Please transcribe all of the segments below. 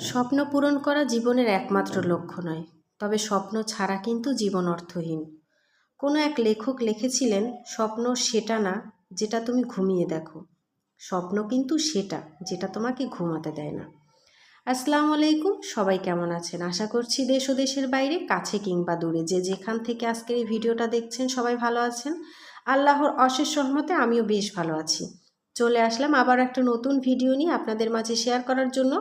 স্বপ্ন পূরণ করা জীবনের একমাত্র লক্ষ্য নয়, তবে স্বপ্ন ছাড়া কিন্তু জীবন অর্থহীন। কোনো এক লেখক লিখেছিলেন, স্বপ্ন সেটা না যেটা তুমি ঘুমিয়ে দেখো। স্বপ্ন কিন্তু সেটা যেটা তোমাকে ঘুমাতে দেয় না। আসসালামু আলাইকুম, সবাই কেমন আছেন? আশা করছি দেশ ও দেশের বাইরে, কাছে কিংবা দূরে। যে যেখান থেকে আজকের এই ভিডিওটা দেখছেন, সবাই ভালো আছেন। আল্লাহর অশেষ সহমতে আমিও বেশ ভালো আছি। চলে আসলাম আবার একটা নতুন ভিডিও নিয়ে আপনাদের মাঝে শেয়ার করার জন্য।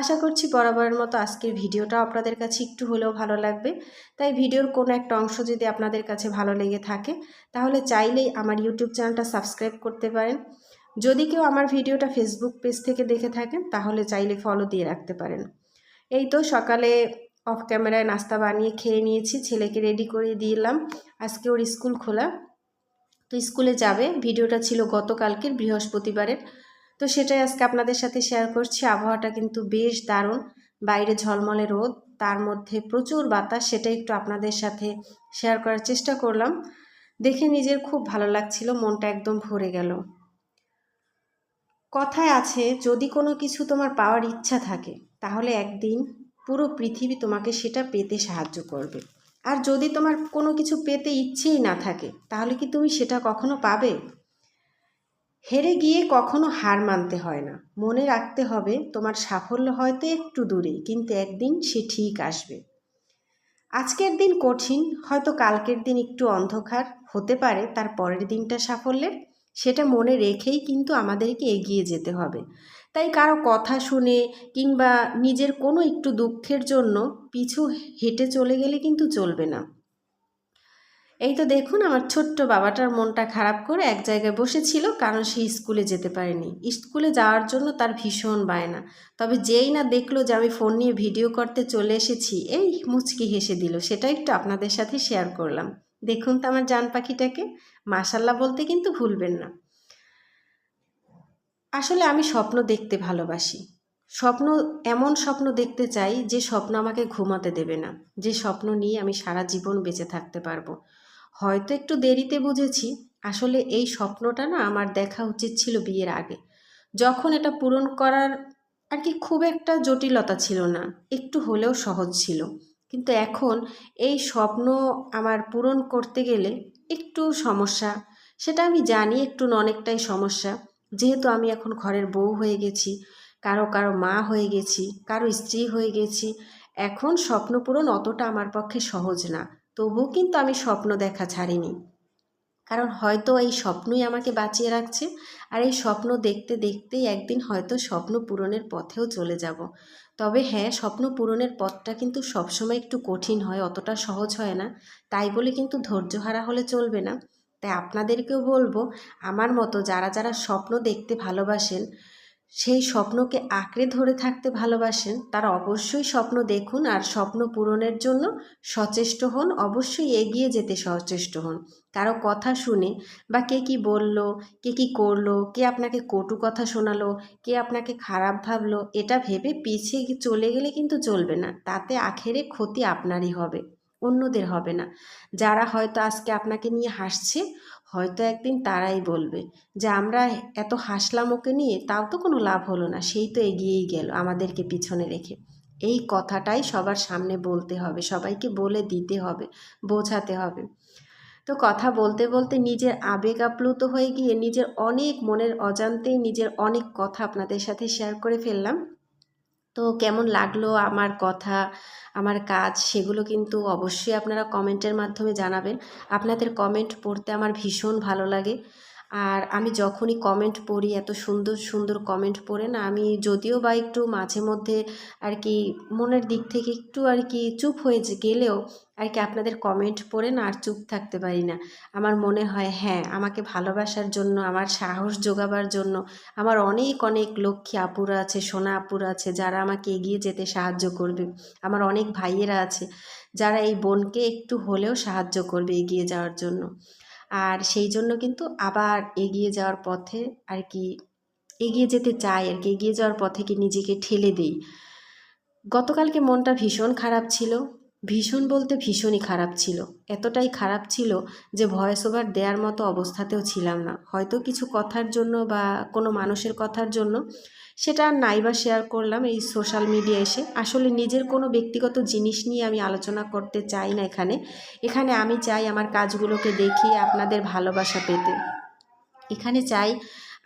আশা করছি বরাবরের মতো আজকের ভিডিওটা আপনাদের কাছে একটু হলেও ভালো লাগবে। তাই ভিডিওর কোনো একটা অংশ যদি আপনাদের কাছে ভালো লেগে থাকে, তাহলে চাইলেই আমার ইউটিউব চ্যানেলটা সাবস্ক্রাইব করতে পারেন। যদি কেউ আমার ভিডিওটা ফেসবুক পেজ থেকে দেখে থাকেন, তাহলে চাইলে ফলো দিয়ে রাখতে পারেন। এই তো সকালে অফ ক্যামেরায় নাস্তা বানিয়ে খেয়ে নিয়েছি, ছেলেকে রেডি করে দিলাম আজকে ওর স্কুল খোলা। তো স্কুলে যাবে। ভিডিওটা ছিল গতকালকের বৃহস্পতিবারের। তো সেটাই আজকে আপনাদের সাথে শেয়ার করছি। আবহাওয়াটা কিন্তু বেশ দারুণ। বাইরে ঝলমলে রোদ, তার মধ্যে প্রচুর বাতাস সেটা একটু আপনাদের সাথে শেয়ার করার চেষ্টা করলাম। দেখে নিজের খুব ভালো লাগছিল, মনটা একদম ভরে গেল। কথায় আছে, যদি কোনো কিছু তোমার পাওয়ার ইচ্ছা থাকে, তাহলে একদিন পুরো পৃথিবী তোমাকে সেটা পেতে সাহায্য করবে। আর যদি তোমার কোনো কিছু পেতে ইচ্ছেই না থাকে, তাহলে কি তুমি সেটা কখনো পাবে? হেরে গিয়ে কখনো হার মানতে হয় না। মনে রাখতে হবে, তোমার সাফল্য হয়তো একটু দূরে, কিন্তু একদিন সে ঠিক আসবে। আজকের দিন কঠিন, হয়তো কালকের দিন একটু অন্ধকার হতে পারে, তার পরের দিনটা সাফল্যের, সেটা মনে রেখেই কিন্তু আমাদেরকে এগিয়ে যেতে হবে। তাই কারও কথা শুনে কিংবা নিজের কোনো একটু দুঃখের জন্য পিছু হেঁটে চলে গেলে কিন্তু চলবে না। এই তো দেখুন আমার ছোট্ট বাবাটার মনটা খারাপ করে এক জায়গায় বসেছিল কারণ সে স্কুলে যেতে পারেনি। স্কুলে যাওয়ার জন্য তার ভীষণ বায়না। তবে যেই না দেখল যে আমি ফোন নিয়ে ভিডিও করতে চলে এসেছি, এই মুচকি হেসে দিল। সেটা একটু আপনাদের সাথে শেয়ার করলাম। দেখুন তো আমার জান পাখিটাকে। মাসাল্লাহ বলতে কিন্তু ভুলবেন না। আসলে আমি স্বপ্ন দেখতে ভালোবাসি। স্বপ্ন, এমন স্বপ্ন দেখতে চাই যে স্বপ্ন আমাকে ঘুমাতে দেবে না, যে স্বপ্ন নিয়ে আমি সারা জীবন বেঁচে থাকতে পারব। হয়তো একটু দেরিতে বুঝেছি, আসলে এই স্বপ্নটা না আমার দেখা উচিত ছিল বিয়ের আগে। যখন এটা পূরণ করার আর কি খুব একটা জটিলতা ছিল না, একটু হলেও সহজ ছিল। কিন্তু এখন এই স্বপ্ন আমার পূরণ করতে গেলে একটু সমস্যা, সেটা আমি জানি একটু অনেকটাই সমস্যা। যেহেতু আমি এখন ঘরের বউ হয়ে গেছি, কারও কারও মা হয়ে গেছি, কারও স্ত্রী হয়ে গেছি, এখন স্বপ্ন পূরণ অতটা আমার পক্ষে সহজ না। তবুও কিন্তু আমি স্বপ্ন দেখা ছাড়িনি। কারণ হয়তো এই স্বপ্নই আমাকে বাঁচিয়ে রাখছে, আর এই স্বপ্ন দেখতে দেখতেই একদিন হয়তো স্বপ্ন পূরণের পথেও চলে যাব। তবে হ্যাঁ স্বপ্ন পূরণের পথটা কিন্তু সবসময় একটু কঠিন হয়, অতটা সহজ হয় না। তাই বলে কিন্তু ধৈর্যহারা হলে চলবে না। তাই আপনাদেরকেও বলব, আমার মতো যারা যারা স্বপ্ন দেখতে ভালোবাসেন, সেই স্বপ্নকে আঁকড়ে ধরে থাকতে ভালোবাসেন, তারা অবশ্যই স্বপ্ন দেখুন আর স্বপ্ন পূরণের জন্য সচেষ্ট হন, অবশ্যই এগিয়ে যেতে সচেষ্ট হন। কারও কথা শুনে বা কে কি বলল, কে কি করল, কে আপনাকে কটু কথা শোনালো, কে আপনাকে খারাপ ভাবলো, এটা ভেবে পিছিয়ে চলে গেলে কিন্তু চলবে না, তাতে আখেরে ক্ষতি আপনারই হবে। অন্যদের হবে না। যারা হয়তো আজকে আপনাকে নিয়ে হাসছে, হয়তো একদিন তারাই বলবে যে, আমরা এত হাসলাম ওকে নিয়ে, তাও তো কোনো লাভ হলো না, সেই তো এগিয়েই গেল আমাদেরকে পিছনে রেখে। এই কথাটাই সবার সামনে বলতে হবে, সবাইকে বলে দিতে হবে, বোঝাতে হবে। তো কথা বলতে বলতে নিজের আবেগ আপ্লুত হয়ে গিয়ে নিজের অনেক মনের অজান্তেই নিজের অনেক কথা আপনাদের সাথে শেয়ার করে ফেললাম। তো কেমন লাগল আমার কথা, আমার কাজ সেগুলো কিন্তু অবশ্যই আপনারা কমেন্টের মাধ্যমে জানাবেন। আপনাদের কমেন্ট পড়তে আমার ভীষণ ভালো লাগে। আর আমি যখনই কমেন্ট পড়ি, এত সুন্দর সুন্দর কমেন্ট পড়ে না, আমি যদিও বা একটু মাঝে মধ্যে আর কি মনের দিক থেকে একটু আর কি চুপ হয়ে গেলেও আর কি আপনাদের কমেন্ট পড়ে না, আর চুপ থাকতে পারি না। আমার মনে হয় হ্যাঁ আমাকে ভালোবাসার জন্য, আমার সাহস যোগাবার জন্য, আমার অনেক অনেক লক্ষ্মী আপুরা আছে, সোনা আপুরা আছে, যারা আমাকে এগিয়ে যেতে সাহায্য করবে। আমার অনেক ভাইয়েরা আছে, যারা এই বোনকে একটু হলেও সাহায্য করবে এগিয়ে যাওয়ার জন্য। আর সেই জন্য কিন্তু আবার এগিয়ে যাওয়ার পথে আর কি এগিয়ে যেতে চাই আর কি, এগিয়ে যাওয়ার পথে কি নিজেকে ঠেলে দিই। গতকালকে মনটা ভীষণ খারাপ ছিল। ভীষণ বলতে ভীষণই খারাপ ছিল। এতটাই খারাপ ছিল যে ভয়েস ওভার দেওয়ার মতো অবস্থাতেও ছিলাম না। হয়তো কিছু কথার জন্য বা কোনো মানুষের কথার জন্য সেটা আর নাই বা শেয়ার করলাম এই সোশ্যাল মিডিয়া এসে। আসলে নিজের কোনো ব্যক্তিগত জিনিস নিয়ে আমি আলোচনা করতে চাই না এখানে। এখানে আমি চাই আমার কাজগুলোকে দেখিয়ে আপনাদের ভালোবাসা পেতে। এখানে চাই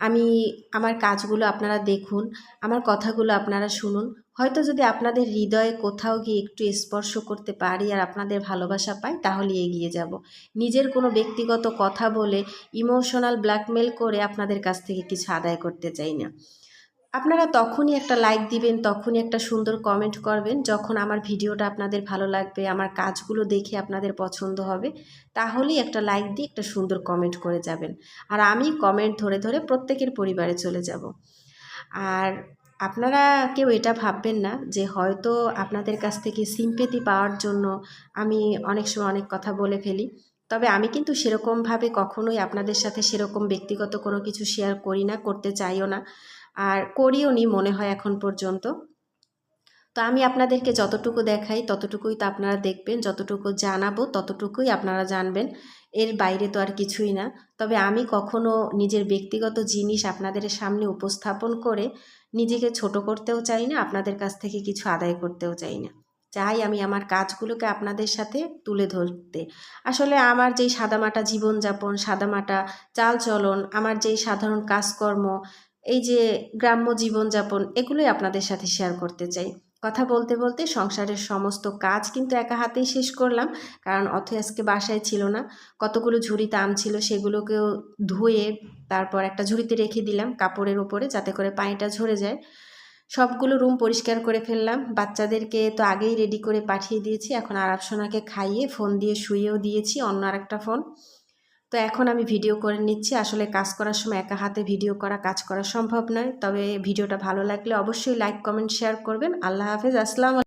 আমি আমার কাজগুলো আপনারা দেখুন, আমার কথাগুলো আপনারা শুনুন। হয়তো যদি আপনাদের হৃদয়ে কোথাও গিয়ে একটু স্পর্শ করতে পারি আর আপনাদের ভালোবাসা পাই, তাহলে এগিয়ে যাব। নিজের কোনো ব্যক্তিগত কথা বলে ইমোশনাল ব্ল্যাকমেল করে আপনাদের কাছ থেকে কিছু আদায় করতে চাই না। আপনারা তখনই একটা লাইক দিবেন, তখনই একটা সুন্দর কমেন্ট করবেন, যখন আমার ভিডিওটা আপনাদের ভালো লাগবে, আমার কাজগুলো দেখে আপনাদের পছন্দ হবে, তাহলেই একটা লাইক দিয়ে একটা সুন্দর কমেন্ট করে যাবেন। আর আমি কমেন্ট ধরে ধরে প্রত্যেকের পরিবারে চলে যাব। আর আপনারা কেউ এটা ভাববেন না যে হয়তো আপনাদের কাছ থেকে সিম্পেতি পাওয়ার জন্য আমি অনেক সময় অনেক কথা বলে ফেলি। তবে আমি কিন্তু সেরকমভাবে কখনোই আপনাদের সাথে সেরকম ব্যক্তিগত কোনো কিছু শেয়ার করি না, করতে চাইও না। আর করিও নি মনে হয় এখন পর্যন্ত। তো আমি আপনাদেরকে যতটুকু দেখাই, ততটুকুই তো আপনারা দেখবেন, যতটুকু জানাব, ততটুকুই আপনারা জানবেন। এর বাইরে তো আর কিছুই না। তবে আমি কখনো নিজের ব্যক্তিগত জিনিস আপনাদের সামনে উপস্থাপন করে নিজেকে ছোট করতেও চাই না, আপনাদের কাছ থেকে কিছু আদায় করতেও চাই না। চাই আমি আমার কাজগুলোকে আপনাদের সাথে তুলে ধরতে। আসলে আমার যেই সাদামাটা জীবনযাপন, সাদামাটা চালচলন, আমার যেই সাধারণ কাজকর্ম এই যে গ্রাম্য জীবনযাপন, এগুলোই আপনাদের সাথে শেয়ার করতে চাই। কথা বলতে বলতে সংসারের সমস্ত কাজ কিন্তু একা হাতেই শেষ করলাম, কারণ অথ আজকে বাসায় ছিল না। কতগুলো ঝুড়িতে আম ছিল সেগুলোকেও ধুয়ে তারপর একটা ঝুড়িতে রেখে দিলাম কাপড়ের ওপরে যাতে করে পানিটা ঝরে যায়। সবগুলো রুম পরিষ্কার করে ফেললাম। বাচ্চাদেরকে তো আগেই রেডি করে পাঠিয়ে দিয়েছি। এখন আরাপসোনাকে খাইয়ে ফোন দিয়ে শুয়েও দিয়েছি, অন্য আরেকটা ফোন তো এখন আমি ভিডিও করে নিচ্ছি। আসলে কাজ করার সময় একা হাতে ভিডিও করা, কাজ করা সম্ভব নয়। তবে ভিডিওটা ভালো লাগলে অবশ্যই লাইক, কমেন্ট, শেয়ার করবেন। আল্লাহ হাফেজ। আসসালাম